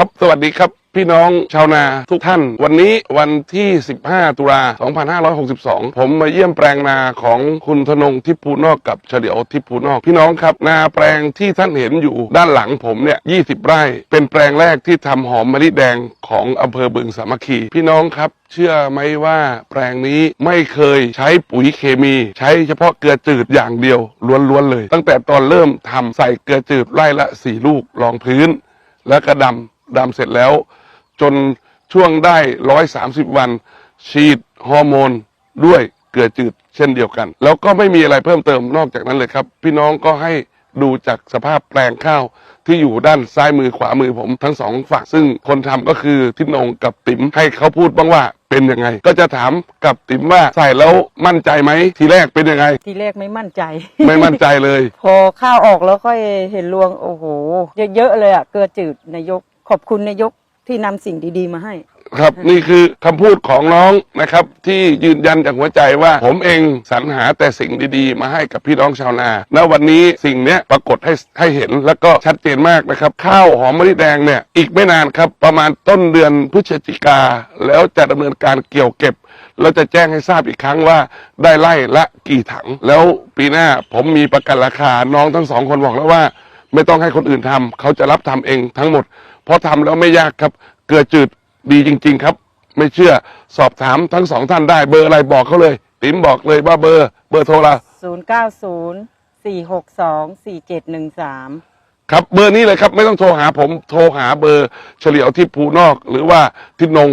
ครับ สวัสดีครับพี่น้องชาวนาทุกท่าน วันนี้วันที่ 15 ตุลา 2562 ผมมาเยี่ยมแปลงนาของคุณธนงทิพย์ภูนอกกับเฉลียวทิพย์ภูนอก พี่น้องครับ นาแปลงที่ท่านเห็นอยู่ด้านหลังผมเนี่ย 20 ไร่ เป็นแปลงแรกที่ทำหอมมะลิแดงของอำเภอบึงสามัคคี พี่น้องครับ เชื่อไหมว่าแปลงนี้ไม่เคยใช้ปุ๋ยเคมี ใช้เฉพาะเกลือจืดอย่างเดียวล้วนๆเลย ตั้งแต่ตอนเริ่มทำใส่เกลือจืดไร่ละ 4 ลูกรองพื้น แล้วก็ดำ ดำเสร็จแล้ว จนช่วงได้130วัน ฉีดฮอร์โมนด้วยเกลือจืดเช่นเดียวกัน แล้วก็ไม่มีอะไรเพิ่มเติมนอกจากนั้นเลยครับ พี่น้องก็ให้ดูจากสภาพแปลงข้าวที่อยู่ด้านซ้ายมือขวามือผมทั้งสองฝั่งซึ่งคนทำก็คือทิศนงกับติ๋มให้เขาพูดบ้างว่าเป็นยังไง ก็จะถามกับติ๋มว่าใส่แล้วมั่นใจไหมทีแรกเป็นยังไง ทีแรกไม่มั่นใจ ไม่มั่นใจเลย พอข้าวออกแล้วค่อยเห็นรวงโอ้โห เยอะๆเลยอะเกลือจืดนายก ขอบคุณนายกที่นำสิ่งดีๆมาให้ ครับนี่คือคำพูดของน้องนะครับ ที่ยืนยันจากหัวใจว่า ผมเองสรรหาแต่สิ่งดีๆ มาให้กับพี่น้องชาวนาณวันนี้สิ่งเนี้ยปรากฏให้ให้เห็นแล้วก็ชัดเจนมากนะครับ ข้าวหอมมะลิแดงเนี่ยอีกไม่นานครับ ประมาณต้นเดือนพฤศจิกา แล้วจะดำเนินการเกี่ยวเก็บ เราจะแจ้งให้ทราบอีกครั้งว่าได้ไล่ละกี่ถัง แล้วปีหน้าผมมีประกันราคาน้องทั้งสองคนบอกแล้วว่า ไม่ต้องให้คนอื่นทำเขาจะรับทำเองทั้งหมด เพราะทำแล้วไม่ยากครับ เกลือจืดดีจริง ๆ ครับ ไม่เชื่อสอบถามทั้งสองท่านได้เบอร์อะไรบอกเขาเลย ติ๋มบอกเลยว่าเบอร์ เบอร์โทรเรา0904624713ครับเบอร์นี้เลยครับ ไม่ต้องโทรหาผมโทรหาเบอร์เฉลียวที่ภูนอก หรือว่าทิศนง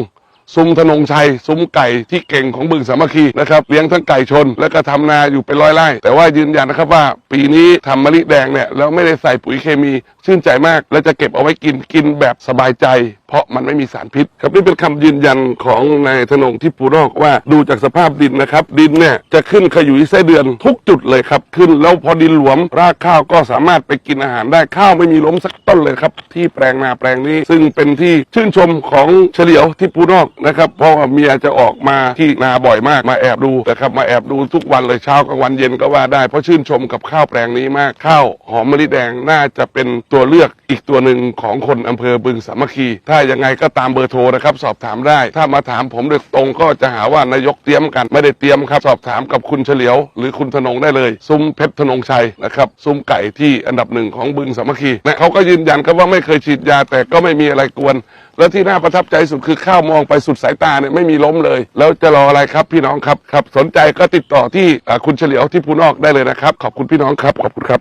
ซุ้มธนงชัย ซุ้มไก่ที่เก่งของบึงสามัคคีนะครับเลี้ยงทั้งไก่ชน และก็ทำนาอยู่เป็นร้อยไร่ แต่ว่ายืนยันนะครับว่า ปีนี้ทำมะลิแดงเนี่ยแล้วไม่ได้ใส่ปุ๋ยเคมีชื่นใจมาก และจะเก็บเอาไว้กินกินแบบสบายใจเพราะมันไม่มีสารพิษ ครับนี่เป็นคำยืนยันของนายธนงที่ปูนอกว่าดูจากสภาพดินนะครับ ดินเนี่ยจะขึ้นขยุยไส้เดือนทุกจุดเลยครับ ขึ้นแล้วพอดินหลวม รากข้าวก็สามารถไปกินอาหารได้ข้าวไม่มีล้มสักต้นเลยครับ ที่แปลงนาแปลงนี้ ซึ่งเป็นที่ชื่นชมของเฉลียวที่ปูนอกนะครับเพราะว่าเมียจะออกมาที่นาบ่อยมากมาแอบดูนะครับมาแอบดูทุกวันเลยเช้ากลางวันเย็นก็ว่าได้เพราะชื่นชมกับข้าวแปลงนี้มากข้าวหอมมะลิแดงน่าจะเป็นตัวเลือกอีกตัวหนึ่งของคนอำเภอบึงสามัคคีถ้ายังไงก็ตามเบอร์โทรนะครับ สอบถามได้ ถ้ามาถามผมโดยตรงก็จะหาว่านายกเตรียมกันไม่ได้เตรียมครับ สอบถามกับคุณเฉลียว หรือคุณธนงได้เลย ซุ้มเพชรธนงชัยนะครับซุ้มไก่ที่อันดับหนึ่งของบึงสามัคคีนะเขาก็ยืนยันครับว่าไม่เคยฉีดยาแต่ก็ไม่มีอะไรกวน แล้วที่น่าประทับใจสุดคือข้าวมองไปสุดสายตาเนี่ยไม่มีล้มเลย แล้วจะรออะไรครับพี่น้องครับครับ สนใจก็ติดต่อที่อ่าคุณเฉลียวที่ภูนอกได้เลยนะครับ ขอบคุณพี่น้องครับขอบคุณครับ